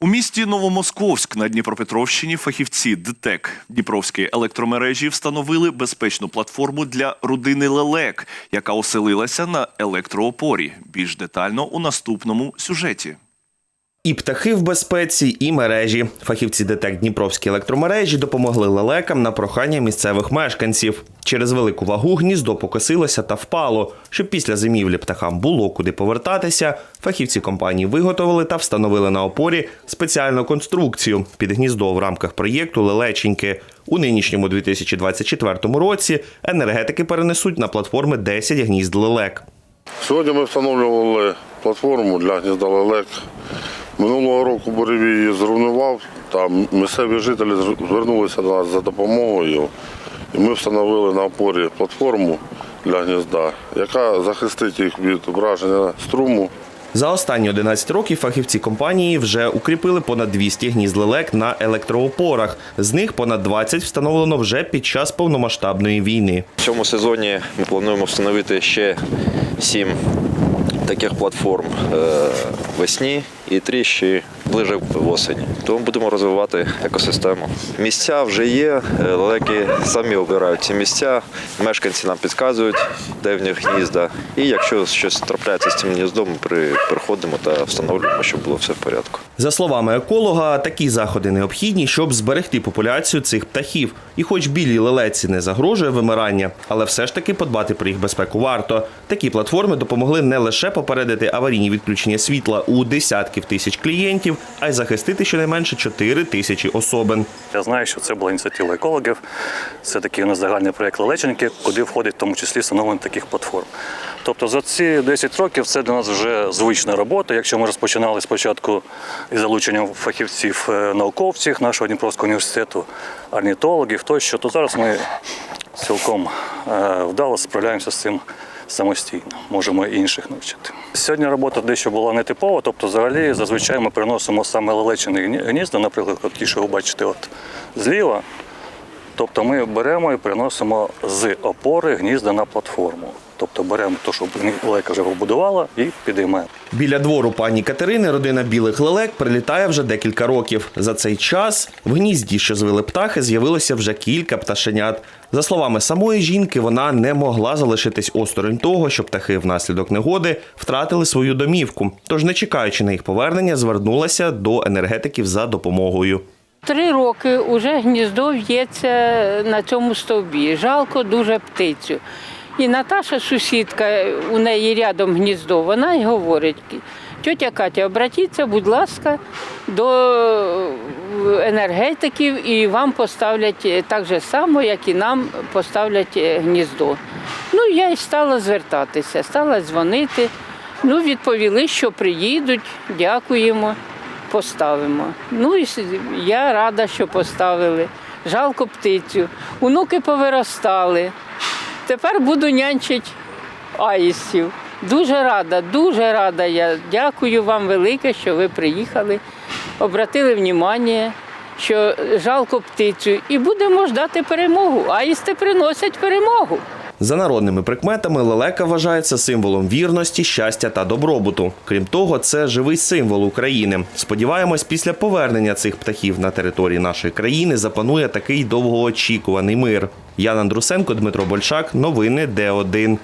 У місті Новомосковськ на Дніпропетровщині фахівці ДТЕК Дніпровської електромережі встановили безпечну платформу для родини лелек, яка оселилася на електроопорі. Більш детально у наступному сюжеті. І птахи в безпеці, і мережі. Фахівці ДТЕК Дніпровські електромережі допомогли лелекам на прохання місцевих мешканців. Через велику вагу гніздо покосилося та впало. Щоб після зимівлі птахам було куди повертатися, фахівці компанії виготовили та встановили на опорі спеціальну конструкцію під гніздо в рамках проєкту Лелеченьки. У нинішньому 2024 році енергетики перенесуть на платформи 10 гнізд лелек. Сьогодні ми встановлювали платформу для гнізда лелек. Минулого року буревій її зруйнував, та місцеві жителі звернулися до нас за допомогою. І ми встановили на опорі платформу для гнізда, яка захистить їх від враження струму. За останні 11 років фахівці компанії вже укріпили понад 200 гнізд лелек на електроопорах. З них понад 20 встановлено вже під час повномасштабної війни. В цьому сезоні ми плануємо встановити ще сім таких платформ е, весні і три ще ближе в осені. Тому будемо розвивати екосистему. Місця вже є, е, лелеки самі обирають ці місця, мешканці нам підказують, де в них гнізда. І якщо щось трапляється з цим гніздом, ми приходимо та встановлюємо, щоб було все в порядку. За словами еколога, такі заходи необхідні, щоб зберегти популяцію цих птахів. І хоч білій лелеці не загрожує вимирання, але все ж таки подбати про їх безпеку варто. Такі платформи допомогли не лише попередити аварійні відключення світла у десятків тисяч клієнтів, а й захистити щонайменше 4 тисячі особин. Я знаю, що це була ініціатива екологів. Це такий у нас загальний проєкт Лелеченьки, куди входить в тому числі встановлення таких платформ. Тобто за ці 10 років це для нас вже звична робота. Якщо ми розпочинали спочатку із залученням фахівців е, науковців нашого Дніпровського університету, орнітологів тощо, то зараз ми цілком е, вдало справляємося з цим самостійно. Можемо і інших навчити. Сьогодні робота дещо була нетипова, тобто взагалі зазвичай ми приносимо саме лелечені гні- гнізда, наприклад, от ті, що ви бачите от зліва. Тобто ми беремо і приносимо з опори гнізда на платформу. Тобто беремо те, що лелека вже побудувала, і підіймаємо. Біля двору пані Катерини родина білих лелек прилітає вже декілька років. За цей час в гнізді, що звели птахи, з'явилося вже кілька пташенят. За словами самої жінки, вона не могла залишитись осторонь того, що птахи внаслідок негоди втратили свою домівку. Тож, не чекаючи на їх повернення, звернулася до енергетиків за допомогою. Три роки вже гніздо в'ється на цьому стовбі. Жалко дуже птицю. І Наташа, сусідка, у неї рядом гніздо, вона й говорить, тьотя Катя, обратіться, будь ласка, до енергетиків і вам поставлять так же само, як і нам поставлять е, гніздо. Ну, я й стала звертатися, стала дзвонити. Ну, відповіли, що приїдуть, дякуємо поставимо. Ну і я рада, що поставили. Жалко птицю. Онуки повиростали. Тепер буду нянчити аїстів. Дуже рада, дуже рада. Я дякую вам велике, що ви приїхали, обратили внимання, що жалко птицю. І будемо ждати перемогу. Аїсти приносять перемогу. За народними прикметами лелека вважається символом вірності, щастя та добробуту. Крім того, це живий символ України. Сподіваємось, після повернення цих птахів на території нашої країни запанує такий довгоочікуваний мир. Ян Андрусенко, Дмитро Большак. Новини Д1.